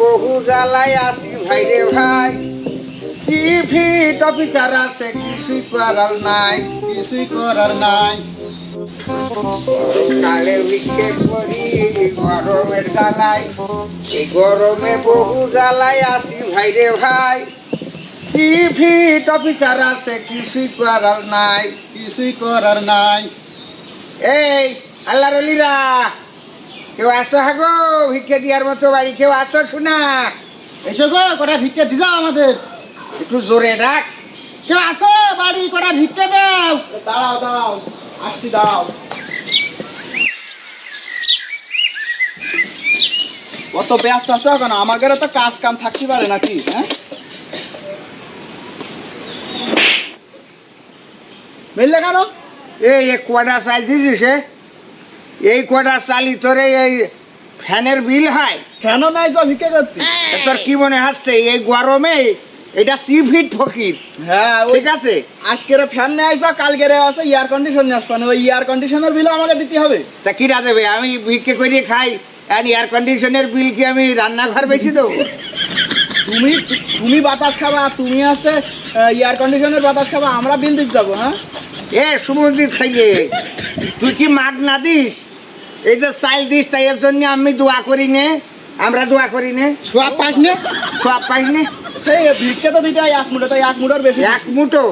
বহু জ্বালাই আসি ভাই রে ভাই। চিফিট অফিসার আছে, কিছুই করার নাই, কিছুই করার নাই। কালে ভিক্ষে করি গরমের জ্বালাই। এই গরমে বহু জ্বালাই আসি ভাই রে ভাই। চিফিট অফিসার আছে, কিছুই করার নাই, কিছুই করার নাই। এই আল্লাহ রলিরা কেউ আসো হাগো ভিক্ষে দিয়ার মতো বাড়ি কেউ আসো শোনা। এসো গো কটা ভিক্ষা দি যাও আমাদের? একটু জোরে ডাক। কেউ আসো বাড়ি কটা ভিক্ষা দাও। দাঁড়াও দাঁড়াও আসছি দাঁড়াও। কত ব্যস্ত আছো কেন আমাদেরও তো কাজ কাম থাকতে পারে নাকি হ্যাঁ? মিললে কেন? এই এক কোয়াটা চাল দিছিস এ? এই কটা চালি তোরে এই ফ্যানের বিল হয়? ফ্যানও নাই যাও ভিক্ষা করতে। তোর কি মনে হচ্ছে এই গরমে এটা সি ফিট ফকির? হ্যাঁ ওই ঠিক আছে? আজকের ফ্যান নিয়ে আইসা কালকের আছে এয়ার কন্ডিশন নিয়ে আসবান ওই এয়ার কন্ডিশনের বিল আমাকে দিতে হবে। তা কি কিরা দেবে? আমি ভিক্ষে করিয়ে খাই আর এয়ার কন্ডিশনের বিল কি আমি রান্নাঘর বেশি দেবো? তুমি তুমি বাতাস খাবা তুমি আছে এয়ার কন্ডিশনের বাতাস খাবা আমরা বিল দিতে যাব হ্যাঁ? এ সুমন্দির খাইয়ে তুই কি মাঠ না দিস? এই যে চাইল দিস তাই এর জন্য আমি দোয়া করি নে। আমরা দোয়া করি নে। সব পাস নে? সব পাই নে। সেই ভিক্ষে তো দিতে হয় এক মুঠো তো এক মুঠোর বেশি। এক মুঠো।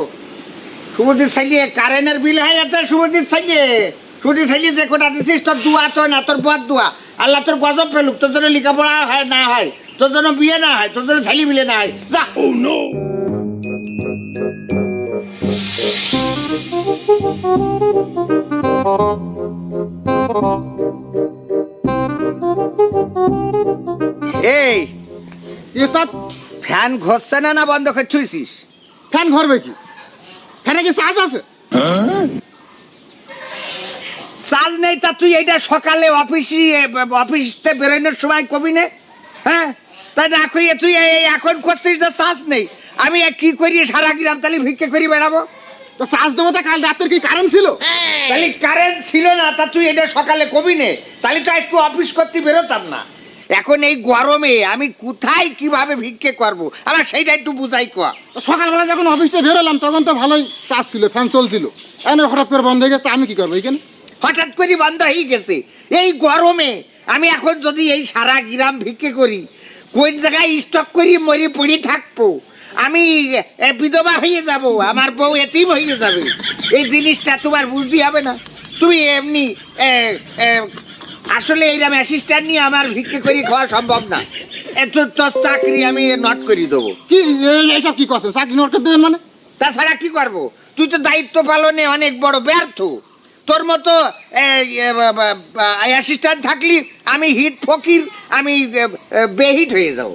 সুমন্দির চাইলে কারেন্টের বিল হয় এত সুমন্দির চাইলে। সুমন্দির চাইলে যে কোটা দিছিস তোর দোয়া তো না তোর বদ দোয়া। আল্লাহ তোর গজব ফেলুক তোর জন্য লেখাপড়া হয় না হয় তোর জন্য বিয়ে না হয় তোর জন্য ছেলে মিলে না হয়। যা। এই ইস্তাদ ফ্যান ঘষছে না না বন্ধ করে ফ্যান ঘরবে কি? ফ্যানে কি চার্জ আছে? চার্জ নেই তা তুই এইটা সকালে অফিসে অফিসতে বেরোনোর সময় কবি নে? হ্যাঁ? তাই না কইয়ে তুই এই এখন করছিস যে চার্জ নেই? আমি কি করি সারা গ্রাম তাহলে ভিক্ষে করি বেড়াবো? তো চার্জ দেবো তা কাল রাতের কি কারেন্ট ছিল? তাহলে কারেন্ট ছিল না তা তুই এটা সকালে কবি নে? তাহলে তো আজকে অফিস করতে বেরোতাম না। এখন এই গরমে আমি কোথায় কীভাবে ভিক্ষে করব? আমার সেইটা একটু বুঝাই কোয়া তো সকালবেলা যখন অফিসে বেরোলাম তখন তো ভালোই চাষ ছিল ফ্যান চলছিল। এনে হঠাৎ করে বন্ধ হয়ে গেছে আমি কি করব এখানে? হঠাৎ করে বন্ধ হয়ে গেছে। এই গরমে আমি এখন যদি এই সারা গ্রাম ভিক্ষে করি কোন জায়গায় স্টক করি মরে পড়ে থাকব? আমি বিধবা হয়ে যাব আমার বউ এতিম হয়ে যাবে। এই জিনিসটা তোমার বুঝতে হবে না। তুমি এমনি আসলে এইরকম অ্যাসিস্ট্যান্ট নিয়ে আমার ভিক্ষে করে খাওয়া সম্ভব না। এত তোর চাকরি আমি নট করে দেবো। কি এই- এইসব কি করছেন চাকরি নোট করে দেবেন মানে? তাছাড়া কি করব? তুই তো দায়িত্ব পালনে অনেক বড় ব্যর্থ। তোর মতো অ্যাসিস্ট্যান্ট থাকলি আমি হিট ফকির আমি এ, এ, বেহিট হয়ে যাব।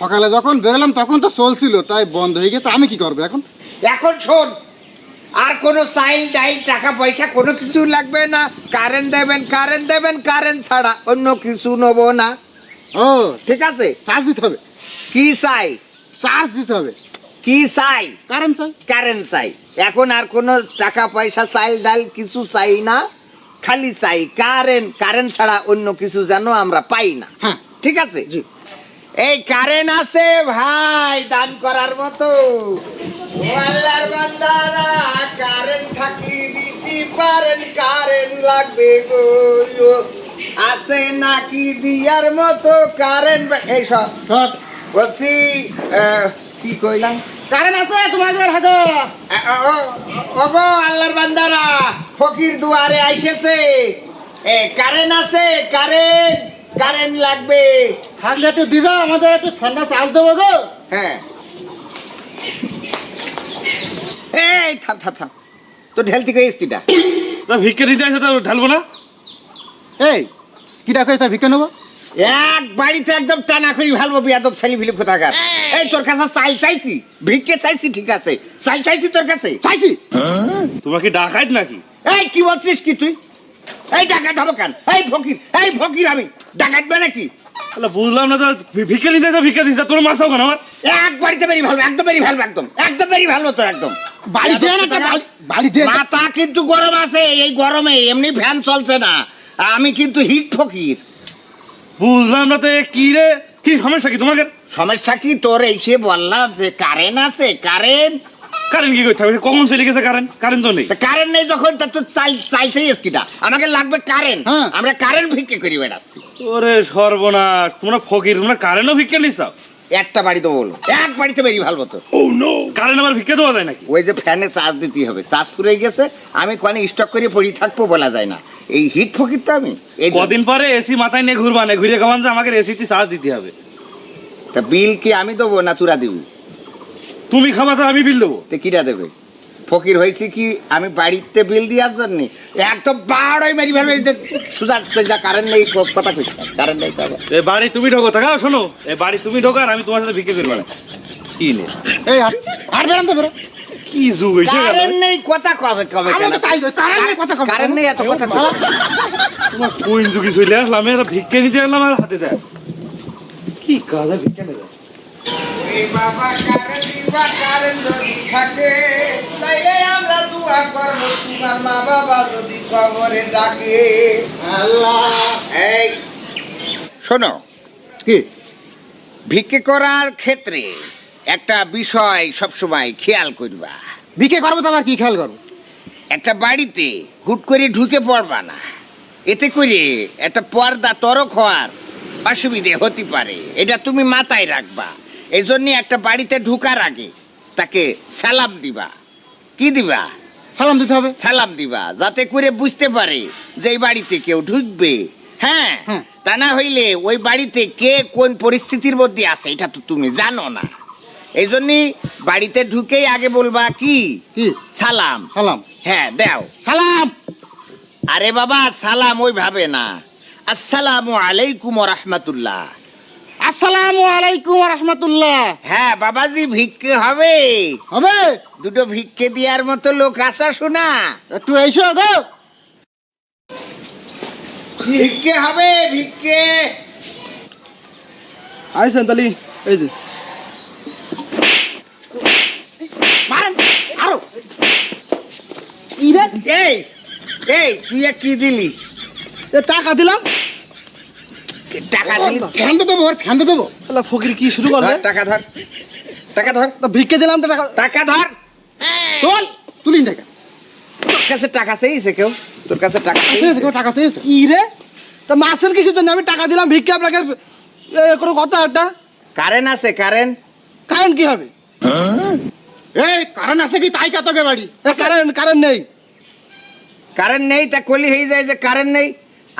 সকালে যখন বেরোলাম তখন তো চলছিল তাই বন্ধ হয়ে গেছে। আমি কি করব এখন? এখন শোন আর কোনো সাইল ডাইল টাকা পয়সা কোনো কিছু লাগবে না। কারেন্ট দেবেন কারেন্ট দেবেন কারেন্ট ছাড়া অন্য কিছু নেব না। ও ঠিক আছে চার্জ দিতে হবে। কি চাই চার্জ দিতে হবে। কি চাই কারেন্ট চাই। কারেন্ট চাই। এখন আর কোনো টাকা পয়সা চাইল ডাল কিছু চাই না। খালি চাই কারেন্ট কারেন্ট ছাড়া অন্য কিছু যেন আমরা পাই না। হ্যাঁ। ঠিক আছে? এই কারেন্ট আছে ভাই দান করার মতো। ও আল্লাহর বান্দারা কারেন্ট থাকলে দিতে পারেন কারেন্ট লাগবে গো আছে নাকি দিয়ার মতো কারেন্ট এই সব বলছি কি কইলাম? কারেন্ট আছে তোমাদের হাতে। ওগো আল্লাহর বান্দারা ফকির দুয়ারে আইসেছে। এ কারেন্ট আছে কারেন্ট কারেন্ট লাগবে। থাকলে একটু দিদা আমাদের একটু ঠান্ডা চার্জ দেবো গো। হ্যাঁ এই থাম থাম থাম তো ঢেলতি ভিক্ষে নিতে আসে তা ঢালবো না? এই কিটা করে তার ভিক্ষা নেব? এক বাড়িতে একদম টানা করি ভালবো বিয়াদব ছেলে ভিলে কোথাকার এই! তোর কাছে চাই চাইছি ভিক্ষে চাইছি ঠিক আছে। চাই চাইছি তোর কাছে? চাইছি। তোমাকে ডাকাইত নাকি? এই কি বলছিস কি তুই? এই ডাকাত হব কেন? এই ফকির এই ফকির আমি। ডাকাত মানে কি বুঝলাম না তো ভিক্ষে নিতে ভিক্ষা দিচ্ছে তোর মাসাও কেন আমার। এক বাড়িতে বেরি ভালো একদম বেরি ভালো একদম। একদম বেরি ভালো তোর একদম। বাড়ি দেন একটা বাড়ি বাড়ি দেন মাথা কিন্তু গরম আছে এই গরমে এমনি ফ্যান চলছে না। আমি কিন্তু হিট ফকির। বুঝলাম না তো এ কি রে? কি সমস্যা কি তোমাকে সমস্যা কি তোর? এসে বললাম যে কারেন্ট আছে কারেন্ট কারেন্ট কি করতে হবে? কখন চলে গেছে কারেন্ট কারেন্ট তো নেই। তা কারেন্ট নেই যখন তা তো চাই চাইছেই এসকিটা। আমাকে লাগবে কারেন্ট হ্যাঁ। আমরা কারেন্ট ভিক্ষে করি বেড়াচ্ছি। ওরে সর্বনাশ তোমরা ফকির তোমরা কারেন্টও ভিক্ষা নিচ্ছাও একটা বাড়ি বাড়িতে বলো। এক বাড়িতে বেরিয়ে ভালো তো কারেন্ট আমার ভিক্ষা দেওয়া যায় নাকি? ওই যে ফ্যানে চার্জ দিতে হবে। চার্জ পুরে গেছে আমি কোনে স্টক করে পড়ে থাকব বলা যায় না। এই হিট ফকির তো আমি। এই কদিন পরে এসি মাথায় নিয়ে ঘুরবা না ঘুরে কমান যে আমাকে এসিতে চার্জ দিতে হবে। তা বিল কি আমি দেবো না তুরা দিবি? তুমি খাবা তো আমি বিল দেবো। তো কিরা দেবে? ফকির হয়েছে কি আমি বাড়িতে বিল দেওয়ার জন্য? একদম বারোই মেরি ফেলবে সুজা যা কারেন্ট নেই কথা কইছে কারেন্ট নেই তো এ বাড়ি তুমি ঢোকো থাকাও শোনো। এ বাড়ি তুমি ঢোকো আর আমি তোমার সাথে ভিক্ষা করব। না কি নে? এই আর আর বেরান তো বেরো কি যুগ হয়েছে কারেন্ট নেই কথা কবে কবে আমি তো তাই কই, কারেন্ট নেই কথা কবে। কারেন্ট নেই এত কথা? তোমার কোন যুগে চলে আসলাম আমি একটা নিতে আসলাম আর হাতে দেয়। কি কাজে ভিক্ষা বাবা কারেন্ট দিবা কারেন্ট যদি থাকে তাইলে আমরা দোয়া করব তোমার মা বাবা যদি কবরে ডাকে। আল্লাহ। এই শোনো কি? ভিক্ষে করার ক্ষেত্রে একটা বিষয় সবসময় খেয়াল করবা। বিকে করব তো আবার কি খেয়াল করব? একটা বাড়িতে হুট করে ঢুকে পড়বা না। এতে করে একটা পর্দা তরক হওয়ার অসুবিধে হতে পারে। এটা তুমি মাথায় রাখবা। এই জন্য একটা বাড়িতে ঢুকার আগে তাকে সালাম দিবা। কি দিবা? সালাম দিতে হবে। সালাম দিবা যাতে করে বুঝতে পারে যে এই বাড়িতে কেউ ঢুকবে। হ্যাঁ। তা না হইলে ওই বাড়িতে কে কোন পরিস্থিতির মধ্যে আছে এটা তো তুমি জানো না। এই জন্যই বাড়িতে ঢুকেই আগে বলবা কি? কি? সালাম। সালাম। হ্যাঁ দাও। সালাম! আরে বাবা সালাম ওইভাবে না। আসসালামু আলাইকুম রহমতুল্লাহ। আসসালামু আলাইকুম রহমতুল্লাহ। হ্যাঁ বাবাজি ভিক্ষে হবে। হবে? দুটো ভিক্ষে দেওয়ার মতো লোক আসা শোনা। একটু এসো গো। ভিক্ষে হবে ভিক্ষে। আইসেন তালি এই যে। মারেন আরও। এই এই তুই এক কি দিলি? টাকা দিলাম। টাকা দিলি ফ্যান তো দেবো ফ্যান তো দেবো। আল্লাহ ফকির কি শুরু করলে? টাকা ধর টাকা ধর। তা ভিক্ষে দিলাম তো টাকা টাকা ধর। তোল তুলিন টাকা তোর কাছে টাকা চেয়েছে কেউ? তোর কাছে টাকা চেয়েছে কেউ? টাকা চেয়েছে? কি রে? তা মাসের কিসের জন্য? আমি টাকা দিলাম ভিক্ষে আপনাকে এ, কোনো কথা একটা? কারেন্ট আছে কারেন্ট। কারেন্ট কি হবে? এই কারেন্ট আছে কি? তাই কাতকে বাড়ি? কারেন্ট কারেন্ট নেই। কারেন্ট নেই তা কলি হয়ে যায় যে কারেন্ট নেই।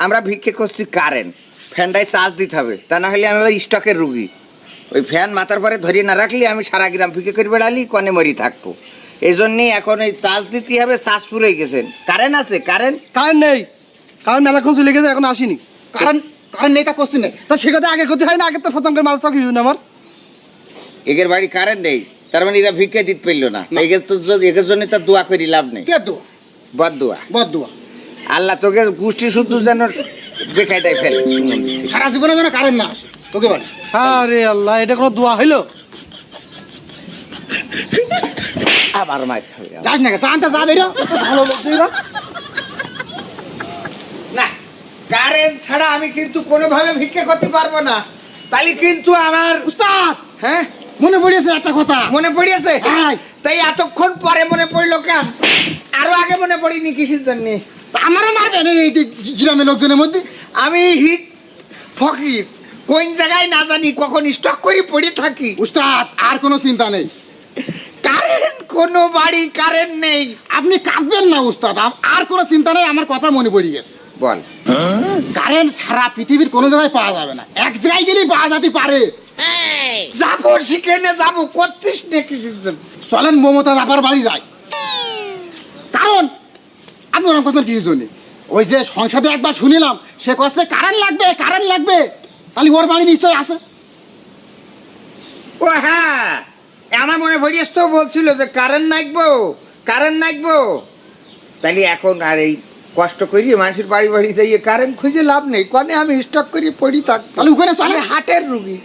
আমরা ভিক্ষে করছি কারেন্ট। ফ্যানটাই চার্জ দিতে হবে। তা না হলে আমি আবার স্টকের রুগী। ওই ফ্যান মাথার পরে ধরিয়ে না রাখলে আমি সারা গ্রাম ভিক্ষে করে বেড়ালি কনে মরি থাকব। এই জন্যই এখন ওই চার্জ দিতে হবে চার্জ পুরে গেছেন কারেন্ট আছে কারেন্ট? কারেন্ট নেই। কারেন্ট মেলাক্ষণ চলে গেছে এখন আসেনি। কারেন্ট কারেন্ট নেই তা করছি না। তা সে কথা আগে করতে হয় না আগে তো ফসম করে মাল চাকরি আমার। এগের বাড়ি কারেন্ট নেই তার মানে এরা ভিক্ষে দিতে পারল না। এগের তো এগের জন্য তার দোয়া করি লাভ নেই। কে তো বদ দোয়া? বদ দোয়া আল্লাহ তোকে গোষ্ঠী শুদ্ধ যেন বেকায় দেয় ফেলে। সারা জীবনে যেন কারেন্ট না আসে তোকে বল। আরে আল্লাহ এটা কোনো দোয়া হইল? আবার খাবে। যাস না জানতে যাবে রে ভালো লোক না কারেন্ট ছাড়া আমি কিন্তু কোনোভাবে ভিক্ষে করতে পারব না। তাহলে কিন্তু আমার উস্তাদ! হ্যাঁ? মনে পড়েছে একটা কথা। মনে পড়িয়েছে? হ্যাঁ। তাই এতক্ষণ পরে মনে পড়ল কেন? আরও আগে মনে পড়িনি কিসের জন্য? তা আমারও মারবে এই গ্রামের লোকজনের মধ্যে। আমি হিট ফকির। কোন জায়গায় না জানি কখন স্টক করে পড়ে থাকি। উস্তাদ আর কোনো চিন্তা নেই। কারেন্ট কোনো বাড়ি কারেন্ট নেই। আপনি কাঁদবেন না উস্তাদ আর কোনো চিন্তা নেই আমার কথা মনে পড়ে গেছে। বল। কারেন্ট সারা পৃথিবীর কোনো জায়গায় পাওয়া যাবে না। এক জায়গায় গেলেই পাওয়া যেতে পারে। যাব সেখানে যাব করছিস না কিসের জন্য চলেন মমতা আপার বাড়ি যাই। কারণ আপনি ওরকম কথা কিছু জন্য ওই যে সংসদে একবার শুনিলাম সে করছে কারেন্ট লাগবে কারেন্ট লাগবে। তাহলে ওর বাড়ি নিশ্চয় আছে। ও হ্যাঁ আমার মনে পড়িয়েছ তো বলছিল যে কারেন্ট নাকবো কারেন্ট নাকবো তাহলে এখন আর এই কষ্ট করি মানুষের বাড়ি বাড়ি যাইয়ে কারেন্ট খুঁজে লাভ নেই। কনে আমি স্টক করি পড়ি থাক। তাহলে ওখানে চলে। হাটের রুগী।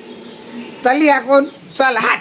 তাহলে এখন চল হাট।